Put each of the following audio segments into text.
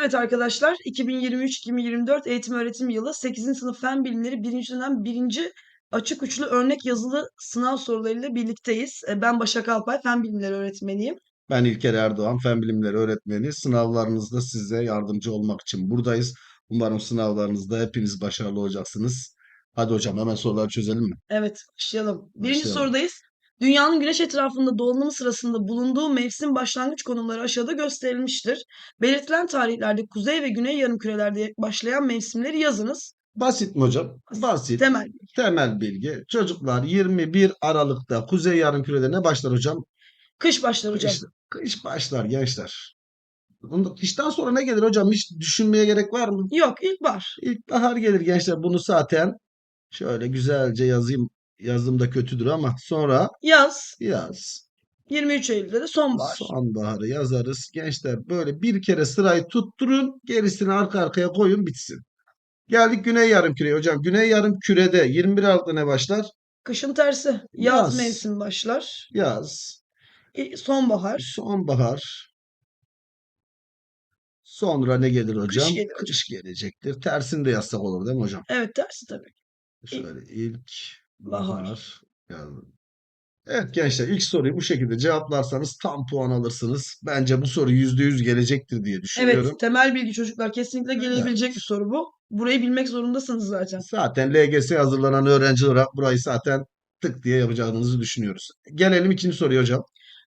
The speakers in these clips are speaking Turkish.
Evet arkadaşlar 2023-2024 eğitim öğretim yılı 8. sınıf fen bilimleri 1. dönem 1. açık uçlu örnek yazılı sınav sorularıyla birlikteyiz. E, Ben Başak Alpay fen bilimleri öğretmeniyim. Ben İlker Erdoğan, Fen Bilimleri öğretmeni. Sınavlarınızda size yardımcı olmak için buradayız. Umarım sınavlarınızda hepiniz başarılı olacaksınız. Hadi hocam hemen soruları çözelim mi? Evet başlayalım. Birinci Başlayalım. sorudayız. Dünyanın güneş etrafında dolanımı sırasında bulunduğu mevsim başlangıç konumları aşağıda gösterilmiştir. Belirtilen tarihlerde kuzey ve güney yarımkürelerde başlayan mevsimleri yazınız. Basit mi hocam? Basit. Temel. Temel bilgi. Çocuklar 21 Aralık'ta Kuzey Yarımküre'de ne başlar hocam? Kış başlar hocam. Kış, kış başlar gençler. Bunda kıştan sonra ne gelir hocam? Hiç düşünmeye gerek var mı? Yok ilkbahar. İlkbahar gelir gençler. Bunu zaten şöyle güzelce yazayım. Yazım da kötüdür ama sonra Yaz. yaz. 23 Eylül'de de sonbahar. Sonbaharı yazarız. Gençler böyle bir kere sırayı tutturun. Gerisini arka arkaya koyun bitsin. Geldik Güney Yarımküre'ye hocam. Güney Yarımküre'de 21 Aralık'ta ne başlar? Kışın tersi. Yaz, Yaz. mevsimi başlar. Yaz. İ- Sonbahar. Sonbahar. Sonra ne gelir hocam? gelir hocam. Kış gelecektir. Tersini de yazsak olur değil mi hocam? Evet tersi tabii. Şöyle ilk Bahar. yazdım. Evet gençler ilk soruyu bu şekilde cevaplarsanız tam puan alırsınız. Bence bu soru %100 gelecektir diye düşünüyorum. Evet temel bilgi çocuklar kesinlikle gelebilecek bir soru bu. Burayı bilmek zorundasınız zaten. Zaten LGS hazırlanan öğrenci olarak burayı zaten tık diye yapacağınızı düşünüyoruz. Gelelim ikinci soruya hocam.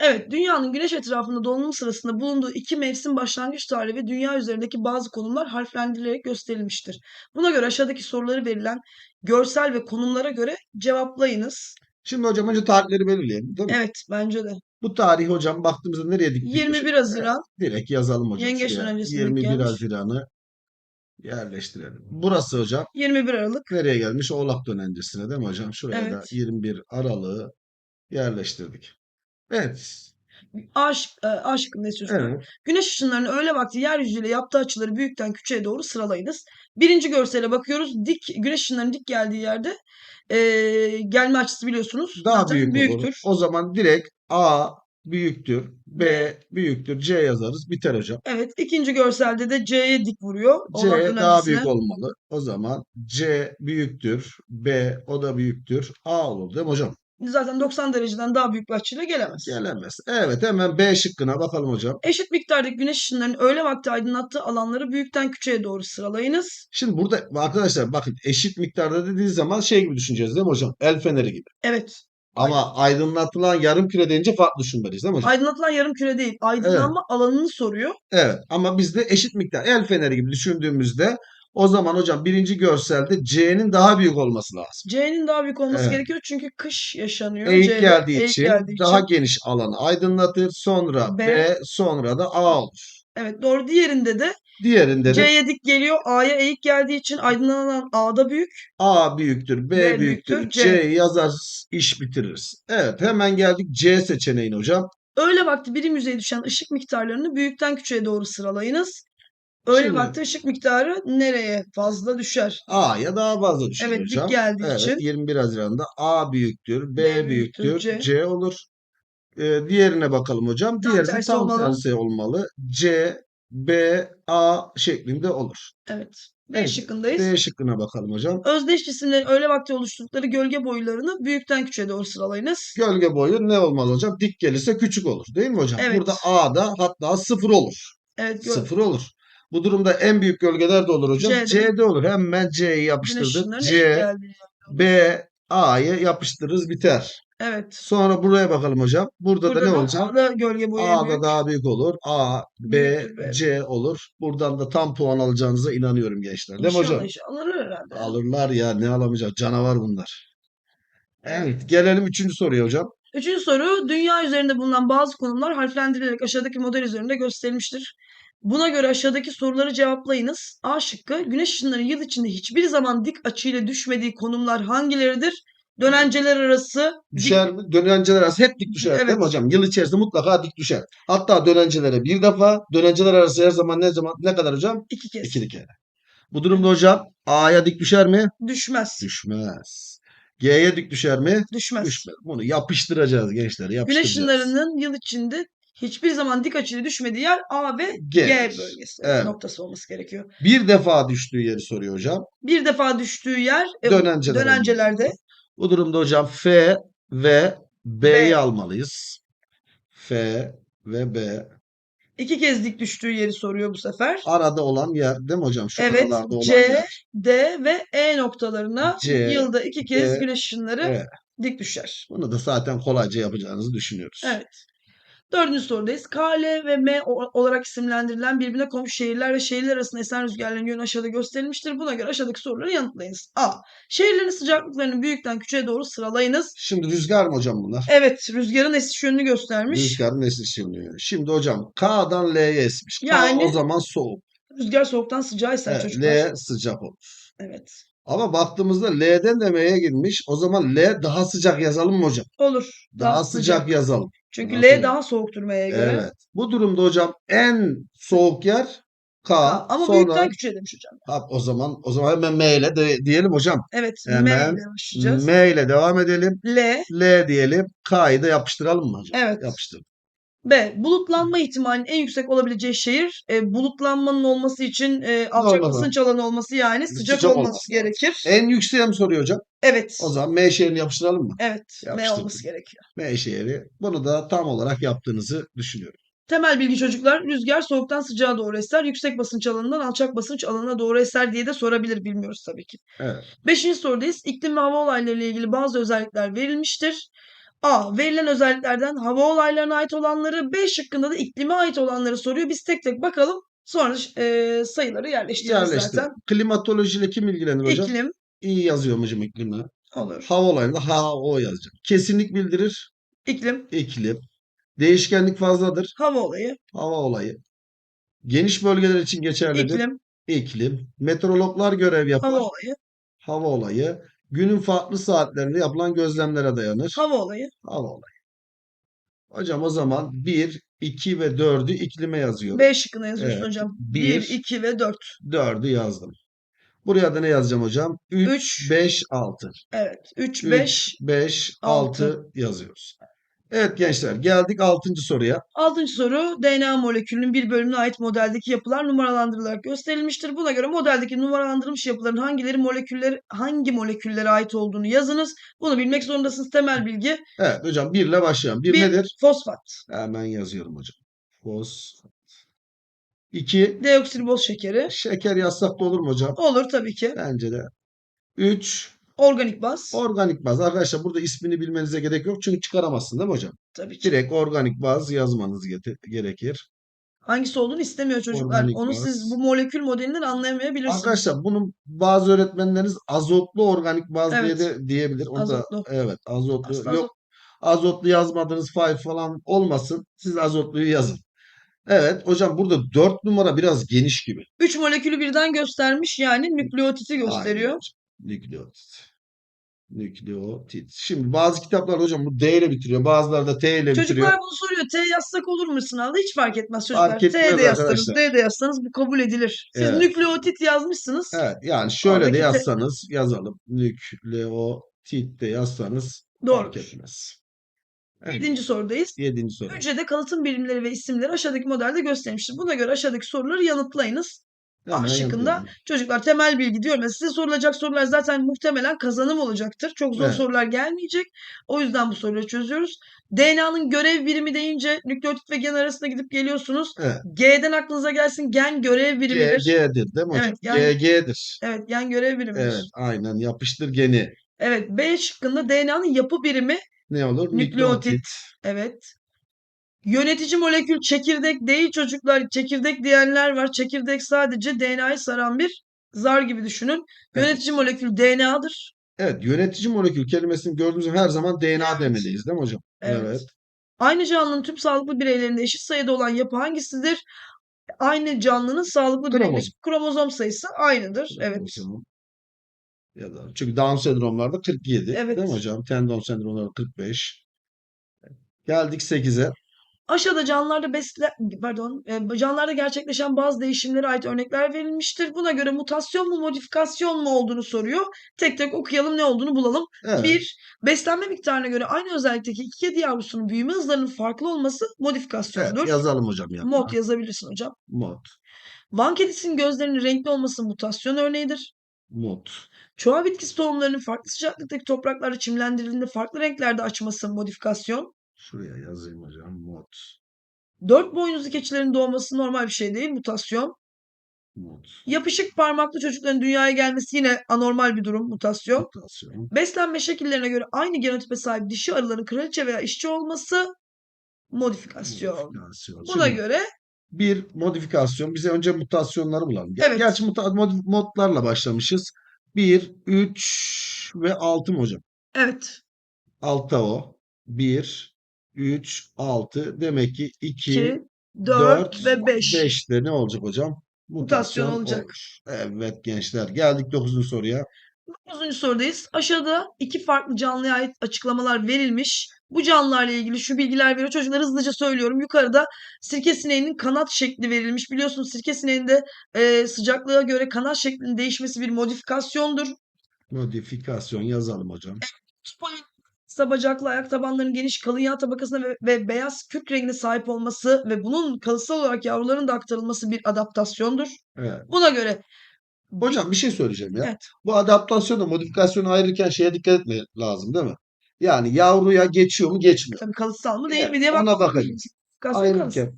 Evet dünyanın güneş etrafında dolanım sırasında bulunduğu iki mevsim başlangıç tarihi ve dünya üzerindeki bazı konumlar harflendirilerek gösterilmiştir. Buna göre aşağıdaki soruları verilen görsel ve konumlara göre cevaplayınız. Şimdi hocam önce tarihleri belirleyelim değil mi? Evet bence de. Bu tarih hocam baktığımızda nereye diktik? 21 Haziran. Direkt yazalım hocam. Yengeç şuraya. öncesine denk 21 gelmiş. Haziran'ı yerleştirelim. Burası hocam 21 Aralık. nereye gelmiş? Oğlak dönencesine değil mi hocam? Şuraya da Evet. 21 Aralık'ı yerleştirdik. Evet. A, şık, e, A şıkkında istiyorsunuz. Evet. Güneş ışınlarının öğle vakti yeryüzüyle yaptığı açıları büyükten küçüğe doğru sıralayınız. Birinci görsele bakıyoruz. Dik güneş ışınlarının dik geldiği yerde eee, gelme açısı biliyorsunuz. Daha zaten büyük olur. büyüktür. O zaman direkt A büyüktür, B büyüktür, C yazarız. Biter hocam. Evet, ikinci görselde de C'ye dik vuruyor. C daha büyük olmalı. O zaman C büyüktür, B o da büyüktür, A olur değil mi hocam? Zaten 90 dereceden daha büyük bir açıyla gelemez. Gelemez. Evet hemen B şıkkına bakalım hocam. Eşit miktardaki güneş ışınlarının öğle vakti aydınlattığı alanları büyükten küçüğe doğru sıralayınız. Şimdi burada arkadaşlar bakın eşit miktarda dediği zaman şey gibi düşüneceğiz değil mi hocam? El feneri gibi. Evet. Ama aydınlatılan yarım küre deyince farklı düşünmeliyiz değil mi hocam? Aydınlatılan yarım küre değil. Aydınlanma alanını soruyor. Evet ama bizde eşit miktar el feneri gibi düşündüğümüzde o zaman hocam birinci görselde C'nin daha büyük olması lazım. C'nin daha büyük olması Evet. gerekiyor çünkü kış yaşanıyor. Eğik C'de geldiği eğik için geldiği daha için. geniş alanı aydınlatır. Sonra B, B. sonra da A olur. Evet doğru. Diğerinde de Diğerinde de C'ye dik geliyor. A'ya eğik geldiği için aydınlanan A'da büyük. A büyüktür, B, B büyüktür, büyüktür, C. C. yazarız, iş bitiririz. Evet hemen geldik C seçeneğine hocam. Öğle vakti birim yüzeye düşen ışık miktarlarını büyükten küçüğe doğru sıralayınız. Öğle Şimdi- vakti ışık miktarı nereye fazla düşer? A'ya daha fazla düşer Evet, dik hocam. geldiği evet, için. 21 Haziran'da A büyüktür, B, B büyüktür, büyüktür, C. C. olur. Ee, diğerine bakalım hocam. Tam Diğeri de tersi tam olmalı. tersi olmalı. C, B, A şeklinde olur. Evet. B Evet, şıkkındayız. D şıkkına bakalım hocam. Özdeş cisimlerin öğle vakti oluşturdukları gölge boylarını büyükten küçüğe doğru sıralayınız. Gölge boyu ne olmalı hocam? Dik gelirse küçük olur değil mi hocam? Evet. Burada A'da hatta sıfır olur. Evet. gö- Sıfır olur. Bu durumda en büyük gölgeler de olur hocam. C'de. C'de olur. Hemen C'yi yapıştırdık. C. B, A'yı yapıştırırız biter. Evet. Sonra buraya bakalım hocam. Burada, Burada da ne olacak? A'da gölge boyu A'da büyük. daha büyük olur. A, B. C olur. Buradan da tam puan alacağınıza inanıyorum gençler. Değil mi hocam? inşallah alır herhalde. Alırlar ya ne alamayacak? Canavar bunlar. Evet gelelim üçüncü soruya hocam. Üçüncü soru, dünya üzerinde bulunan bazı konumlar harflendirilerek aşağıdaki model üzerinde gösterilmiştir. Buna göre aşağıdaki soruları cevaplayınız. A şıkkı, güneş ışınları yıl içinde hiçbir zaman dik açıyla düşmediği konumlar hangileridir? Dönenceler arası Düşer mi? Dönenceler arası hep dik düşer değil mi Evet. hocam? Yıl içerisinde mutlaka dik düşer. Hatta dönencelere bir defa, dönenceler arası her zaman ne zaman ne kadar hocam? iki kez. İki kere. Bu durumda hocam A'ya dik düşer mi? Düşmez. Düşmez. G'ye dik düşer mi? Düşmez. Düşmez. Bunu yapıştıracağız gençler. Güneş Yapıştıracağız. ışınlarının yıl içinde hiçbir zaman dik açıyla düşmediği yer A ve G. G bölgesi Evet. noktası olması gerekiyor. Bir defa düştüğü yeri soruyor hocam. Bir defa düştüğü yer e, Dönenceler dönencelerde. Bu durumda hocam F ve B'yi B. almalıyız. F ve B. iki kez dik düştüğü yeri soruyor bu sefer. Arada olan yer değil mi hocam? Şu Evet, olan C, yer. D ve E noktalarına C, yılda iki kez D, güneş ışınları E. dik düşer. Bunu da zaten kolayca yapacağınızı düşünüyoruz. Evet. Dördüncü sorudayız. K, L ve M olarak isimlendirilen birbirine komşu şehirler ve şehirler arasında esen rüzgarların yönü aşağıda gösterilmiştir. Buna göre aşağıdaki soruları yanıtlayınız. A. Şehirlerin sıcaklıklarını büyükten küçüğe doğru sıralayınız. Şimdi rüzgar mı hocam bunlar? Evet, rüzgarın esiş yönünü göstermiş. Rüzgarın esişini. Şimdi hocam K'dan L'ye esmiş. K Yani- o zaman soğuk. Rüzgar soğuktan sıcağa eser Evet, çocuklar. L sıcak olur. Evet. Ama baktığımızda L'den de M'ye girmiş. O zaman L daha sıcak yazalım mı hocam? Olur. Daha, sıcak, yazalım. Çünkü L daha soğuktur M'ye göre. Evet. Bu durumda hocam en soğuk yer K. Ama Sonra büyükten küçüğe demiş hocam. Ha, o zaman o zaman hemen M ile de, diyelim hocam. Evet. M Hemen ile başlayacağız. M ile devam edelim. L. L diyelim. K'yı da yapıştıralım mı hocam? Evet. Yapıştır. B. Bulutlanma ihtimalinin en yüksek olabileceği şehir. E, bulutlanmanın olması için e, alçak Normal. basınç alanı olması yani sıcak, Sıcak olması olması gerekir. En yükseğe mi soruyor hocam? Evet. O zaman M şehrini yapıştıralım mı? Evet. M Yapıştırdım. olması gerekiyor. M şehri. Bunu da tam olarak yaptığınızı düşünüyorum. Temel bilgi çocuklar. Rüzgar soğuktan sıcağa doğru eser. Yüksek basınç alanından alçak basınç alanına doğru eser diye de sorabilir. Bilmiyoruz tabii ki. Evet. Beşinci sorudayız. İklim ve hava olayları ile ilgili bazı özellikler verilmiştir. A. Verilen özelliklerden hava olaylarına ait olanları, B şıkkında da iklime ait olanları soruyor. Biz tek tek bakalım. Sonra e, sayıları yerleştireceğiz Yerleştir. zaten. Klimatolojiyle kim ilgilenir hocam? İklim İyi yazıyorum hocam iklimle. olur. Hava olayında ha o yazacağım. Kesinlik bildirir. İklim, İklim. Değişkenlik fazladır. hava olayı, Hava olayı. Geniş bölgeler için geçerlidir. iklim, İklim. Meteorologlar görev yapar. hava olayı, Hava olayı. Günün farklı saatlerinde yapılan gözlemlere dayanır. hava olayı. Hava olayı. Hocam o zaman 1, 2 ve 4'ü iklime yazıyorum. B şıkkına yazıyorsun Evet. hocam. Bir, 1, 2 ve 4. 4'ü yazdım. Buraya da ne yazacağım hocam? 3, Üç. 5, 6. Evet. 3, 3, 5. 5, altı. 6 yazıyoruz. Evet gençler geldik 6. soruya. Altıncı soru DNA molekülünün bir bölümüne ait modeldeki yapılar numaralandırılarak gösterilmiştir. Buna göre modeldeki numaralandırılmış yapıların hangileri moleküller hangi moleküllere ait olduğunu yazınız. Bunu bilmek zorundasınız. Temel bilgi. Evet hocam 1 ile başlayalım. 1 Bir, nedir? fosfat. Hemen yazıyorum hocam. Fosfat. 2 Deoksiriboz şekeri. şeker yazsak da olur mu hocam? Olur tabii ki. Bence de. 3 Organik baz. organik baz. Arkadaşlar burada ismini bilmenize gerek yok çünkü çıkaramazsın değil mi hocam? tabii ki. Direkt organik baz yazmanız gerekir. Hangisi olduğunu istemiyor çocuklar. Organik Onu baz. siz bu molekül modelinden anlayamayabilirsiniz. Arkadaşlar bunun bazı öğretmenleriniz azotlu organik baz diye Evet. de diyebilir. Onu da Azotlu. evet azotlu Aslında yok azotlu yazmadığınız fay falan olmasın. Siz azotluyu yazın. Evet hocam burada 4 numara biraz geniş gibi. 3 molekülü birden göstermiş yani nükleotiti gösteriyor. Aynen. Nükleotit. Nükleotit. Şimdi bazı kitaplar hocam bu D ile bitiriyor. Bazıları da T ile bitiriyor. Çocuklar bunu soruyor. T yazsak olur mu sınavda? Hiç fark etmez çocuklar. Fark etmez T de yazsanız. D de yazsanız bu kabul edilir. Siz Evet. nükleotit yazmışsınız. Evet yani şöyle Oradaki de te- yazsanız yazalım. Nükleotit de yazsanız fark Doğrudur. etmez. Evet. Yedinci sorudayız. Yedinci soru. Hücrede kalıtım birimleri ve isimleri aşağıdaki modelde göstermiştir. Buna göre aşağıdaki soruları yanıtlayınız. Hemen şıkkında yapıyorum. çocuklar temel bilgi diyorum ya size sorulacak sorular zaten muhtemelen kazanım olacaktır. Çok zor Evet. sorular gelmeyecek. O yüzden bu soruları çözüyoruz. DNA'nın görev birimi deyince nükleotit ve gen arasında gidip geliyorsunuz. Evet. G'den aklınıza gelsin gen görev G, birimidir. G'dir değil mi hocam? Evet, yani- GG'dir. Evet gen görev birimidir. Evet aynen yapıştır geni. Evet B şıkkında DNA'nın yapı birimi Ne olur? Nükleotit. evet. Yönetici molekül çekirdek değil çocuklar. Çekirdek diyenler var. Çekirdek sadece DNA'yı saran bir zar gibi düşünün. Evet. Yönetici molekül DNA'dır. Evet yönetici molekül kelimesini gördüğümüz zaman her zaman DNA Evet. demeliyiz değil mi hocam? Evet. Aynı canlının tüm sağlıklı bireylerinde eşit sayıda olan yapı hangisidir? Aynı canlının sağlıklı Kromozom. bireylerinde kromozom sayısı aynıdır. Evet. Ya da çünkü Down sendromlarda 47 Evet. değil mi hocam? Tendon sendromlarda 45. Geldik 8'e. Aşağıda canlılarda besle pardon, eee, canlılarda gerçekleşen bazı değişimlere ait örnekler verilmiştir. Buna göre mutasyon mu, modifikasyon mu olduğunu soruyor. Tek tek okuyalım, ne olduğunu bulalım. Evet. 1. Beslenme miktarına göre aynı özellikteki iki kedi yavrusunun büyüme hızlarının farklı olması Evet, modifikasyondur. yazalım hocam yanına. Mod yazabilirsin hocam. Mod. Van kedisinin gözlerinin renkli olması mutasyon örneğidir. Mod. Çoğal bitkisi tohumlarının farklı sıcaklıktaki topraklarda çimlendirildiğinde farklı renklerde açması modifikasyon. Şuraya yazayım hocam. Mod. Dört boynuzlu keçilerin doğması normal bir şey değil, mutasyon. Mod. Yapışık parmaklı çocukların dünyaya gelmesi yine anormal bir durum, mutasyon. Mutasyon. Beslenme şekillerine göre aynı genotipe sahip dişi arıların kraliçe veya işçi olması modifikasyon. Modifikasyon. Buna Şimdi göre bir modifikasyon. Bize önce mutasyonları bulalım. Evet. Gerçi muta- mod- modlarla başlamışız. 1, 3 ve 6 mı hocam? evet 6 o. 1, 3, 6. Demek ki 2, 2, 4 ve 5. 5 de ne olacak hocam? Mutasyon olacak. olur. Evet gençler. Geldik 9. soruya. 9. sorudayız. Aşağıda iki farklı canlıya ait açıklamalar verilmiş. Bu canlılarla ilgili şu bilgiler veriyor. Çocuklar hızlıca söylüyorum. Yukarıda sirke sineğinin kanat şekli verilmiş. Biliyorsunuz sirke sineğinde e, sıcaklığa göre kanat şeklinin değişmesi bir modifikasyondur. Modifikasyon yazalım hocam. Kısa bacaklı ayak tabanlarının geniş kalın yağ tabakasına ve, ve beyaz kürk rengine sahip olması ve bunun kalıtsal olarak yavruların da aktarılması bir adaptasyondur. Evet. Buna göre Hocam bir şey söyleyeceğim ya. Evet. Bu adaptasyonla modifikasyonu ayırırken şeye dikkat etmek lazım değil mi? Yani yavruya geçiyor mu geçmiyor. tabii kalıtsal mı değil mi diye ona bakmak bakacağız.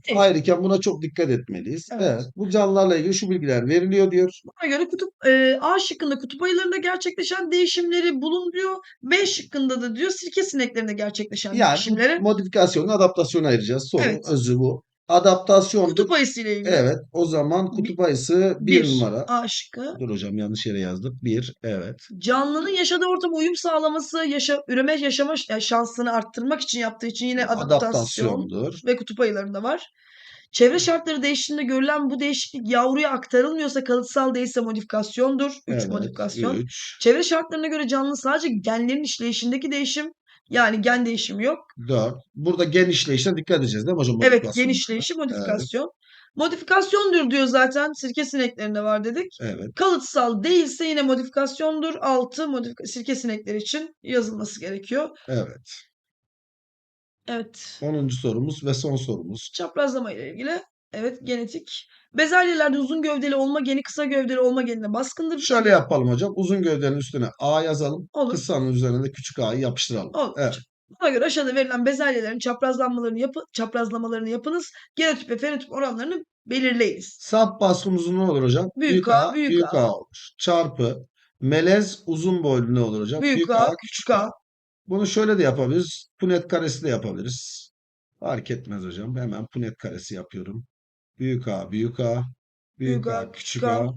Değil. ayrıken buna çok dikkat etmeliyiz. Evet. Evet. Bu canlılarla ilgili şu bilgiler veriliyor diyor. Buna göre kutup e, A şıkkında kutup ayılarında gerçekleşen değişimleri bulun diyor. B şıkkında da diyor sirke sineklerinde gerçekleşen Yani değişimleri. modifikasyonu adaptasyonu ayıracağız. Soru Evet. özü bu. Adaptasyondur. Kutup ayısı ile ilgili. Evet. O zaman kutup ayısı bir, Bir. numara. A şıkkı. Dur hocam yanlış yere yazdık. Bir. Evet. Canlının yaşadığı ortama uyum sağlaması, yaşa, üreme yaşama şansını arttırmak için yaptığı için yine adaptasyon Adaptasyondur. ve kutup ayılarında var. Çevre şartları değiştiğinde görülen bu değişiklik yavruya aktarılmıyorsa kalıtsal değilse modifikasyondur. 3 Evet. modifikasyon. Üç. Çevre şartlarına göre canlının sadece genlerin işleyişindeki değişim yani gen değişimi yok. Dört. Burada gen işleyişine dikkat edeceğiz değil mi hocam? Evet Modifikasyonda? gen işleyişi modifikasyon. Modifikasyondur diyor zaten sirke sineklerinde var dedik. Evet. Kalıtsal değilse yine modifikasyondur. 6 modifika sirke sinekleri için yazılması gerekiyor. Evet. Evet. 10. sorumuz ve son sorumuz. Çaprazlama ile ilgili. Evet genetik. Bezelyelerde uzun gövdeli olma geni kısa gövdeli olma genine baskındır. Şöyle yapalım hocam. Uzun gövdenin üstüne A yazalım. Olur. Kısanın üzerine de küçük A'yı yapıştıralım. Olur. Evet. Buna göre aşağıda verilen bezelyelerin çaprazlanmalarını yapı, çaprazlamalarını yapınız. Genotip ve fenotip oranlarını belirleyiniz. Sap baskın uzun ne olur hocam? Büyük A, büyük A. olur. Çarpı melez uzun boylu ne olur hocam? Büyük A, küçük A. Bunu şöyle de yapabiliriz. Punet karesi de yapabiliriz. Fark etmez hocam. Hemen punet karesi yapıyorum. Büyük A, büyük A, büyük A, küçük A,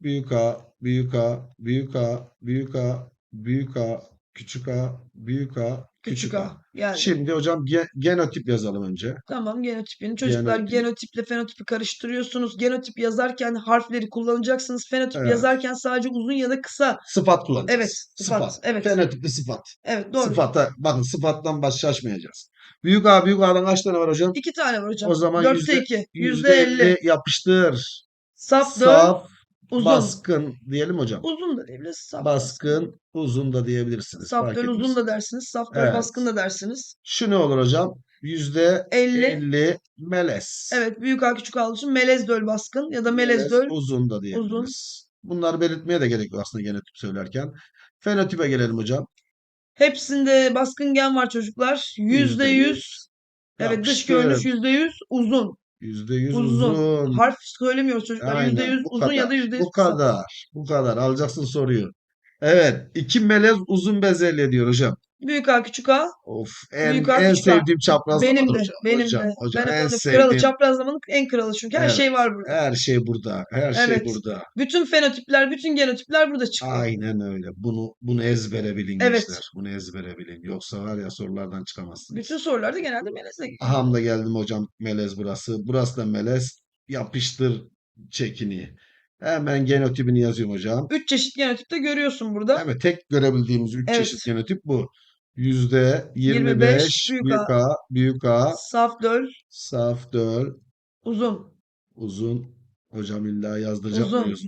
büyük A, büyük A, büyük A, büyük A, büyük A, küçük A, büyük A, Küçük A. Yani Şimdi hocam ge- genotip yazalım önce. tamam genotipini. Çocuklar Genotip. genotiple fenotipi karıştırıyorsunuz. Genotip yazarken harfleri kullanacaksınız. Fenotip Evet. yazarken sadece uzun ya da kısa. Sıfat kullanacağız. Evet, sıfat, evet. Fenotipli sıfat. Evet doğru. Sıfata, bakın sıfattan baş şaşmayacağız. Büyük A, büyük A'dan kaç tane var hocam? İki tane var hocam. O zaman Dörtte yüzde- iki. Yüzde elli. elli yapıştır. Saf dön. Saf, Uzun. baskın diyelim hocam. Uzun da diyebiliriz. Saf Baskın, uzun da diyebilirsiniz. Saf fark etmez. uzun da dersiniz. Saf dön Evet. baskın da dersiniz. Şu ne olur hocam? Yüzde 50. 50 melez. Evet büyük A küçük A için melez döl baskın ya da melez döl. uzun da diyebiliriz. Bunları belirtmeye de gerek yok aslında genotip söylerken. Fenotipe gelelim hocam. Hepsinde baskın gen var çocuklar. Yüzde yüz. Evet dış görünüş yüzde yüz uzun. Yüzde yüz Uzun. uzun. Harf söylemiyoruz çocuklar. Aynen, Yüzde yüz bu uzun ya da kadar, yüzde yüz Bu kısa. kadar. Bu kadar. Alacaksın soruyu. Evet. iki melez uzun bezelye diyor hocam. Büyük A küçük A. Of. En, Büyük A, en küçük sevdiğim çaprazlama Benim de. hocam. Benim hocam, de. Hocam, ben en sevdiğim. kralı. Çaprazlamanın en kralı çünkü. Her Evet. şey var burada. Her şey burada. Her şey Evet. burada. Bütün fenotipler, bütün genotipler burada çıkıyor. Aynen öyle. Bunu bunu ezbere bilin Evet. gençler. Bunu ezbere bilin. Yoksa var ya sorulardan çıkamazsınız. Bütün sorularda genelde melezle geliyor. Aham da geldim hocam melez burası. Burası da melez. Yapıştır çekini. Hemen genotipini yazıyorum hocam. Üç çeşit genotipte görüyorsun burada. Evet tek görebildiğimiz üç Evet. çeşit genotip bu. Yüzde 25, 25 büyük büyük A. Büyük A, Saf döl. saf döl, Uzun. uzun. Hocam illa yazdıracak Uzun. mıyız?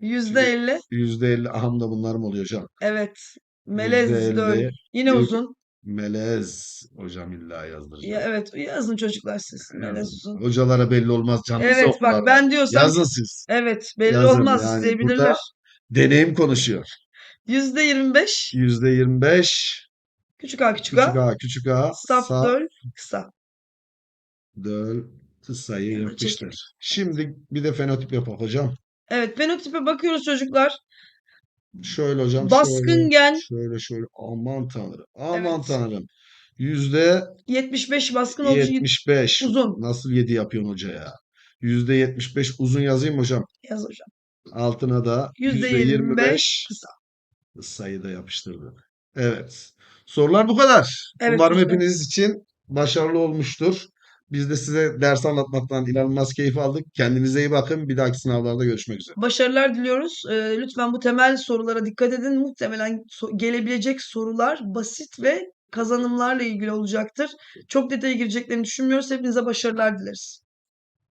Yüzde elli. Yüzde 50 aham da bunlar mı oluyor hocam? Evet. Melez Yüzde döl. elli Yine büyük- uzun. Melez. Hocam illa yazdıracak. Ya evet yazın çocuklar siz. Melez uzun. Hocalara belli olmaz canınızı Evet bak ben diyorsam Yazın siz. evet belli Yazın. olmaz Yani isteyebilirler. burada deneyim konuşuyor. Yüzde yirmi beş. Yüzde 25 Küçük A küçük, küçük A. A, küçük A, Saf saf döl. Kısa. döl, sayı Hemen yapıştır. Şimdi bir de fenotip yapalım hocam. Evet fenotipe bakıyoruz çocuklar. Şöyle hocam, Baskın şöyle, gen şöyle, şöyle. Aman tanrım, aman Evet. tanrım. Yüzde 75 baskın olucu 75. uzun. Nasıl 7 yapıyorsun hoca ya? Yüzde 75 uzun yazayım mı hocam? yaz hocam. Altına da Yüzde yüzde 25 kısa. sayı da yapıştırdık. Evet. Sorular bu kadar. Evet Umarım çocuklar. hepiniz için başarılı olmuştur. Biz de size ders anlatmaktan inanılmaz keyif aldık. Kendinize iyi bakın. Bir dahaki sınavlarda görüşmek üzere. Başarılar diliyoruz. Ee, lütfen bu temel sorulara dikkat edin. Muhtemelen gelebilecek sorular basit ve kazanımlarla ilgili olacaktır. Çok detaya gireceklerini düşünmüyoruz. Hepinize başarılar dileriz.